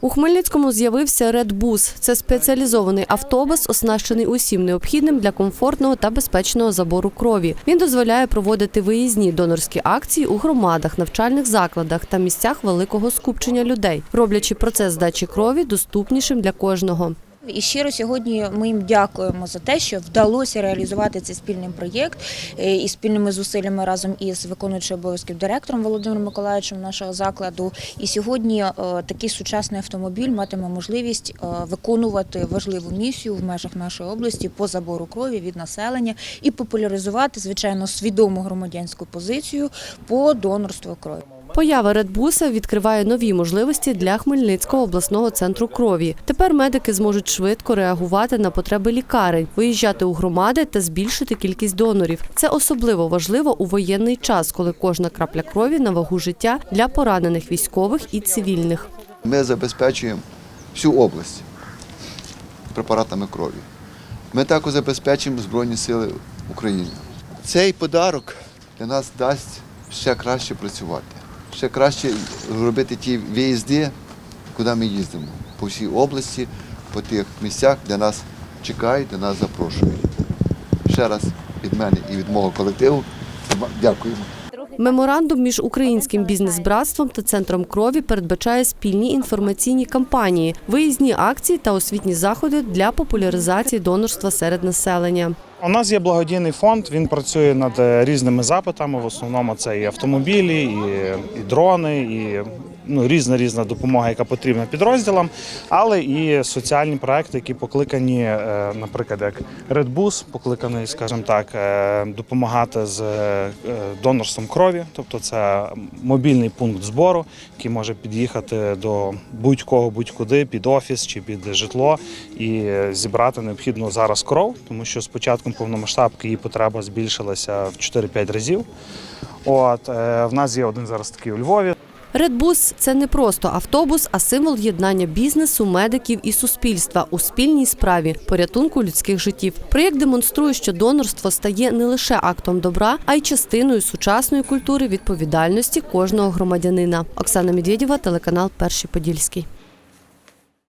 У Хмельницькому з'явився Редбус. Це спеціалізований автобус, оснащений усім необхідним для комфортного та безпечного забору крові. Він дозволяє проводити виїзні донорські акції у громадах, навчальних закладах та місцях великого скупчення людей, роблячи процес здачі крові доступнішим для кожного. І щиро сьогодні ми їм дякуємо за те, що вдалося реалізувати цей спільний проєкт е, і спільними зусиллями разом із виконуючим обов'язків директором Володимиром Миколаївичем нашого закладу. І сьогодні е, такий сучасний автомобіль матиме можливість е, виконувати важливу місію в межах нашої області по забору крові від населення і популяризувати звичайно свідому громадянську позицію по донорству крові. Поява Редбуса відкриває нові можливості для Хмельницького обласного центру крові. Тепер медики зможуть швидко реагувати на потреби лікарень, виїжджати у громади та збільшити кількість донорів. Це особливо важливо у воєнний час, коли кожна крапля крові на вагу життя для поранених військових і цивільних. Ми забезпечуємо всю область препаратами крові. Ми також забезпечуємо Збройні Сили України. Цей подарок для нас дасть ще краще працювати, ще краще робити ті виїзди, куди ми їздимо, по всій області, по тих місцях, де нас чекають, де нас запрошують. Ще раз від мене і від мого колективу дякуємо. Меморандум між українським бізнес-братством та центром крові передбачає спільні інформаційні кампанії, виїзні акції та освітні заходи для популяризації донорства серед населення. У нас є благодійний фонд. Він працює над е, різними запитами. В основному це і автомобілі, і, і дрони, і ну, різна різна допомога, яка потрібна підрозділам, але і соціальні проекти, які покликані, е, наприклад, як Redbus, покликаний, скажімо так, е, допомагати з е, донорством крові, тобто це мобільний пункт збору, який може під'їхати до будь-кого, будь-куди, під офіс чи під житло і зібрати необхідну зараз кров, тому що з початком повномасштабки її потреба збільшилася в 4-5 разів. От в нас є один зараз такий у Львові. Редбус це не просто автобус, а символ єднання бізнесу, медиків і суспільства у спільній справі порятунку людських життів. Проєкт демонструє, що донорство стає не лише актом добра, а й частиною сучасної культури відповідальності кожного громадянина. Оксана Медведєва, телеканал Перший Подільський.